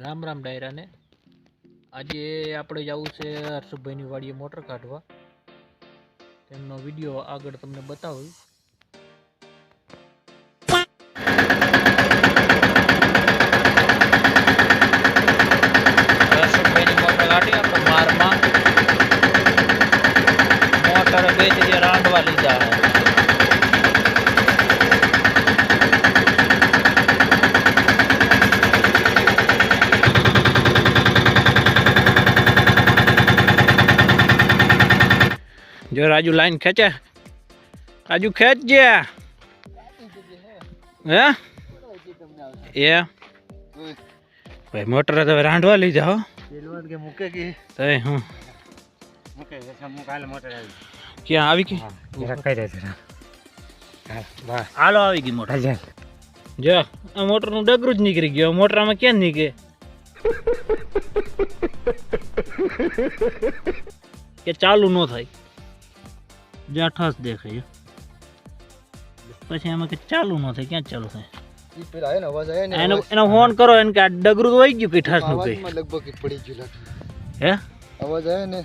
રામ રામ ડાયરાને. આજે આપણે જવું છે હર્ષભાઈની વાડીએ મોટર કાઢવા. તેમનો વીડિયો આગળ તમને બતાવું હર્ષભાઈની મોટર કાઢી આપણે મારમાં મોટર બેથી રાંધવા લીધા છે જો રાજુ લાઈન ખેંચે. રાજુ ખેંચજે હે? એ. ભાઈ, મોટર તો રાંધવા લઈ જાઓ. ક્યાં આવી ગઈ? હાલો, આવી ગઈ મોટર. જો, આ મોટરનું ડગરું જ નીકળી ગયો. મોટરમાં ક્યાં નીકળે? કે ચાલુ ન થાય. જ્યાં ઠસ દેખાય. પછી એમાં કે ચાલુ ન થાય ક્યાં ચાલુ થાય? એનો એનો ફોન કરો એને કે આ ડગરું તો વહી ગયું કઈ ઠસનું કઈ લગભગ પડી ગયું લાગે. હે? અવાજ આવે ને?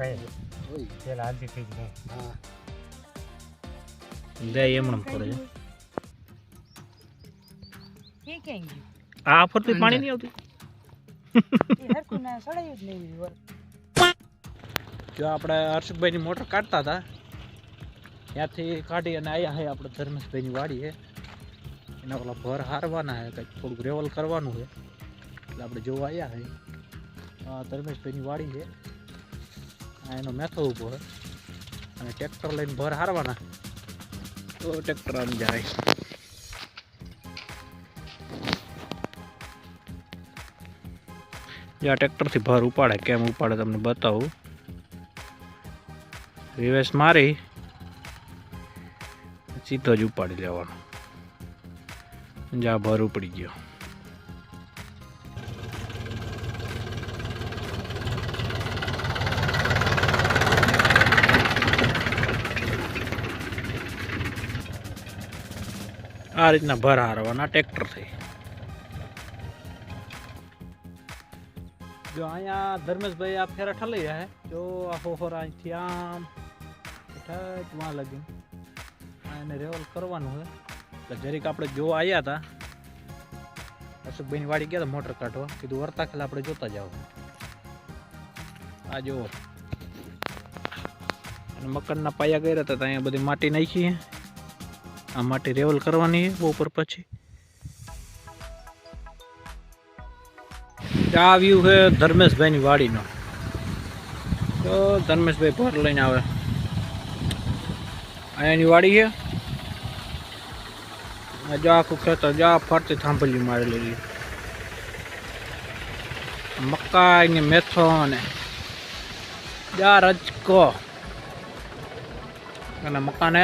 ઓય. પેલા હાલતી થઈ હા. લે એમણમ આ ફરતી પાણી નહીં આવતું? એ હરખું ના સડાયું જ નહીં જો આપણે હર્ષભાઈની મોટર કાઢતા હતા ત્યાંથી કાઢી અને આવ્યા છે આપણે ધર્મેશભાઈની વાડી છે એના પેલા ભર હારવાના છે કંઈક થોડુંક રેવલ કરવાનું છે એટલે આપણે જોવા આવ્યા છે ધર્મેશભાઈની વાડી છે આ એનો મેથો ઊભો છે અને ટ્રેક્ટર લઈને ભર હારવાના. તો ટ્રેક્ટર આમ જાય. આ ટ્રેક્ટરથી ભર ઉપાડે, કેમ ઉપાડે તમને બતાવું. રિવેસ મારી. સીધો જ ઉપાડી લેવાનો. જા, ભર ઉપડી ગયો. આ રીતના ભર હારવાના ટ્રેક્ટરથી જો અહીંયા ધર્મેશભાઈ આ ફેરા ઠલાઈ રહ્યા છે જો આ હોહોરા અહીંથી આમ લગી એને રેવલ કરવાનું છે. એટલે જરીક આપણે જોવા આવ્યા હતા, અશોકભાઈની વાડી ગયા હતા મોટર કાઢવા. કીધું વર્તા ખેલા આપણે જોતા જાઓ આ જુઓ. અને મકાનના પાયા ગયા હતા, ત્યાં બધી માટી નાખી આ માટી રેવલ કરવાની છે બપોર પછી. આ વ્યૂ છે ધર્મેશભાઈની વાડીનો. તો ધર્મેશભાઈ ભર લઈને આવે. અહીંયાની વાડી છે. આ જો આખું ખેતર જો આ ફરતી થાંભલી મારેલી છે મકાઈ ને મેથો ને જા રજકો અને મકાને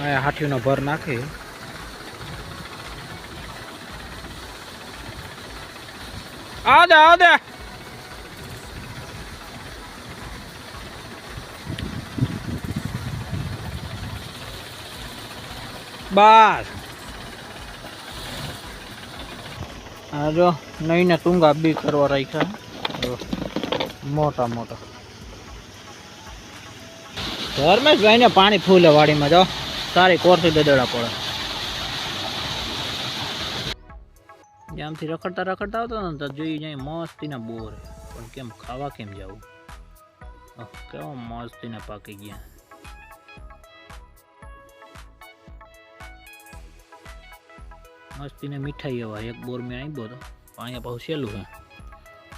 આ હાથીનો ભર નાખી. આદે આદે બસ. આ જો નહીં ને ટૂંગા બી કરવા રાખ્યા. મોટા મોટા. ધર્મેશભાઈ ને પાણી ફૂલે વાડીમાં, જો. સારી કોરથી દદડા પડે. આમથી રખડતા રખડતા આવતો ને, તો જોઈ જાય મસ્તીના બોર. પણ કેમ ખાવા કેમ જવું? મસ્તી મસ્તીના પાકી ગયા. મસ્તીને મીઠાઈ એવા. એક બોર મેં આવ્યો તો. અહીંયા પાછું સહેલું છે.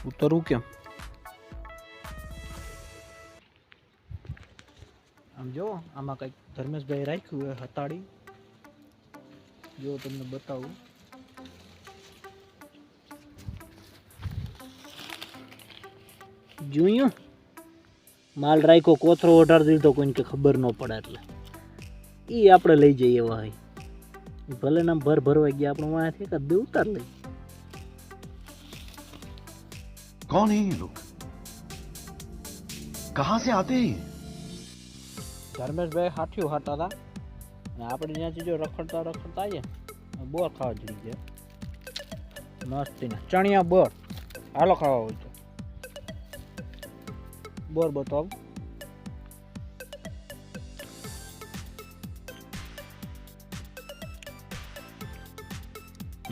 ઉતરવું કેમ આમ જો આમાં કંઈક ધર્મેશભાઈ રાખ્યું હોય હતાડી જો તમને બતાવું. જોયું? માલ રાખ્યો કોથરો ઓઢાર દીધો કોઈને કે ખબર ન પડે એટલે. એ આપણે લઈ જઈએ ભાઈ ભલે નામ ભર ભરવા ગયા આપણે વાંથી એક બે ઉતાર લઈ कौन है ये लोग कहां से आते हैं ये? ધર્મેશભાઈ હાથિયું હાટા હતા અને આપણે ત્યાંથી જો રખડતા રખડતા આવીએ બોર ખાવા જેવી છે મસ્તીના ચણિયા બોર હાલો ખાવા હોય તો બોર બતાવ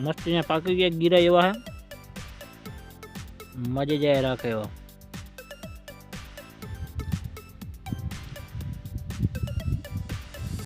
મસ્તીના પાકી ગયા ગીરા એવા હે. મજે જાય રાખે એવા.